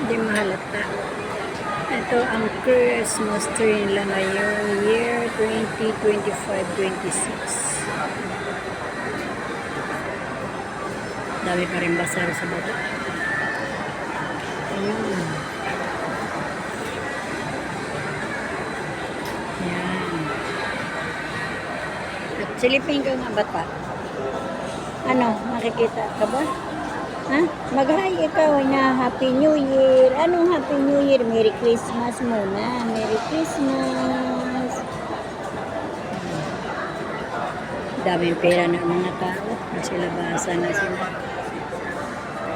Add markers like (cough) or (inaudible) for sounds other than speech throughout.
Hindi mahalata. Ito ang Christmas tree nila ngayong year 2025-26. Dami pa rin basar sa baba. Ayun. Yan. Silipin ka nga bata. Ano, makikita ka ba? Ha? Mag-hi ikaw na Happy New Year. Anong Happy New Year? Merry Christmas muna. Merry Christmas. Daming pera ng mga tao. Nasa labasan na sila.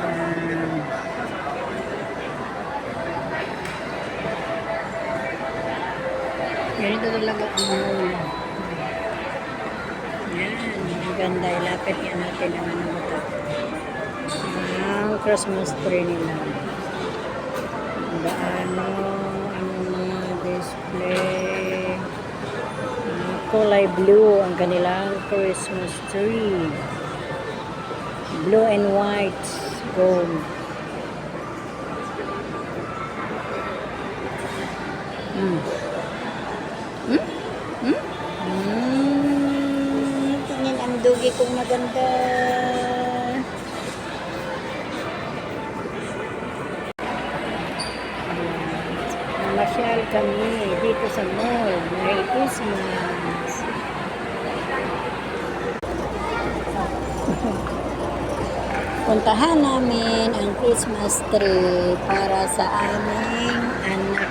Yan. Ganito talaga ang mall. Yan. Ang ganda. Ilapit yan natin ang ano ito. Christmas tree nila. Gaano ang mga display. Kulay blue ang kanilang Christmas tree. Blue and white. Gold. Hmm. Hmm? Hmm? Hmm. Tingnan ang dugi kong maganda. Namasyal kami dito sa mall. Merry Christmas. (laughs) Puntahan namin ang Christmas tree para sa aming anak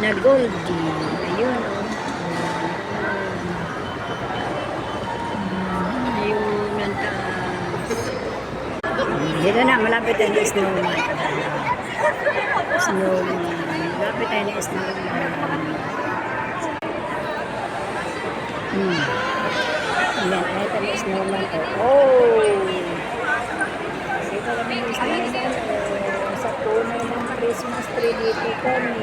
na Goldie. Ayun, oh. Ayun, ang taas. Dito na, malapit tayo na snowman. Tayo na snowman. Hmm. Ayan, ay tayo na snowman. Oh! oh. Dito kami yung snowman. Oh. Sa puno ng Christmas tree dito kami.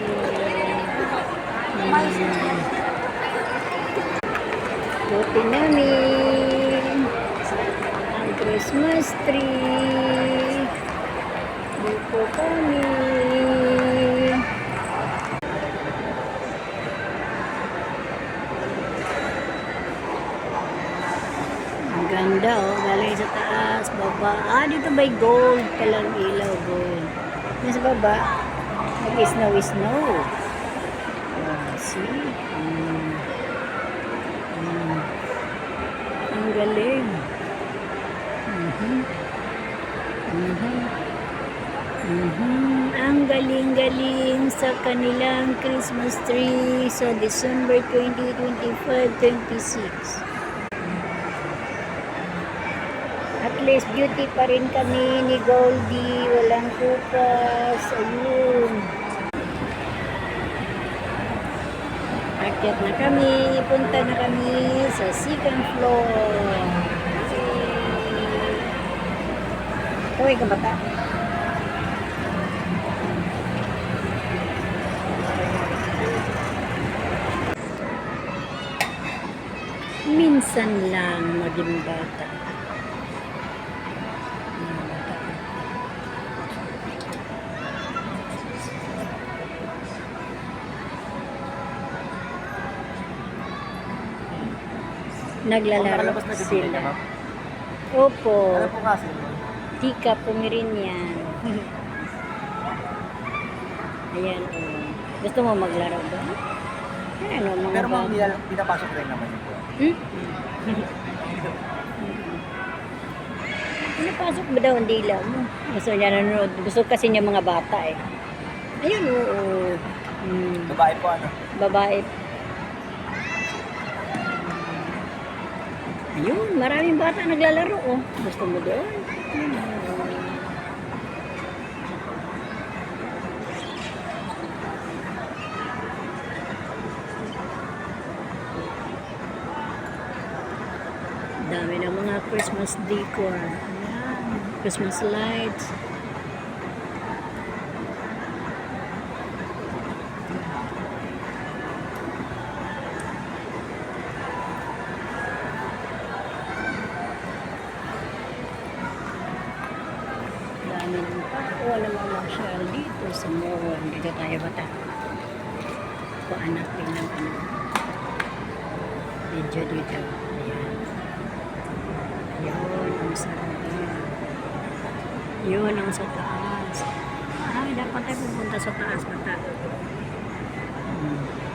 Hmm. Buti namin ang Christmas tree. Dito kami. Ang ganda oh, galing sa taas, baba. Ah, dito by gold pala ang ilaw, gold. Yan sa baba, nag-snow, snow. Oh, see? Mm. Mm. Ang galing. Mhm. Mhm. Mhm. Ang galing-galing sa kanilang Christmas tree sa December 2025-26. Least beauty pa rin kami ni Goldie. Walang kupas. Ayun. Akyat na kami. Punta na kami sa second floor. Uy, kabata. Minsan lang maging bata. Naglalaro na sila. ma'am? Opo. Ano po kasi? Tika Pomeranian. (laughs) Ayan, oh. Gusto mo maglaro ba? Ano, mga Pero ma'am, pinapasok rin naman yun po. Hmm? (laughs) Pinapasok ba daw ang dila mo? Gusto niya nanonood. Gusto kasi niya mga bata eh. Ayun, oo. Hmm. Babae po ano? Babae. Ayun, maraming bata naglalaro oh. Gusto mo doon? Dami ng mga Christmas decor. Ayan. Christmas lights. Dami ng tao na mamasyal dito sa mall. Dito tayo bata. Kuanapin ng ano. Video dito. Ayan. Yun ang sa Yun ang sa taas. Ay, dapat tayo pupunta sa taas bata. Hmm.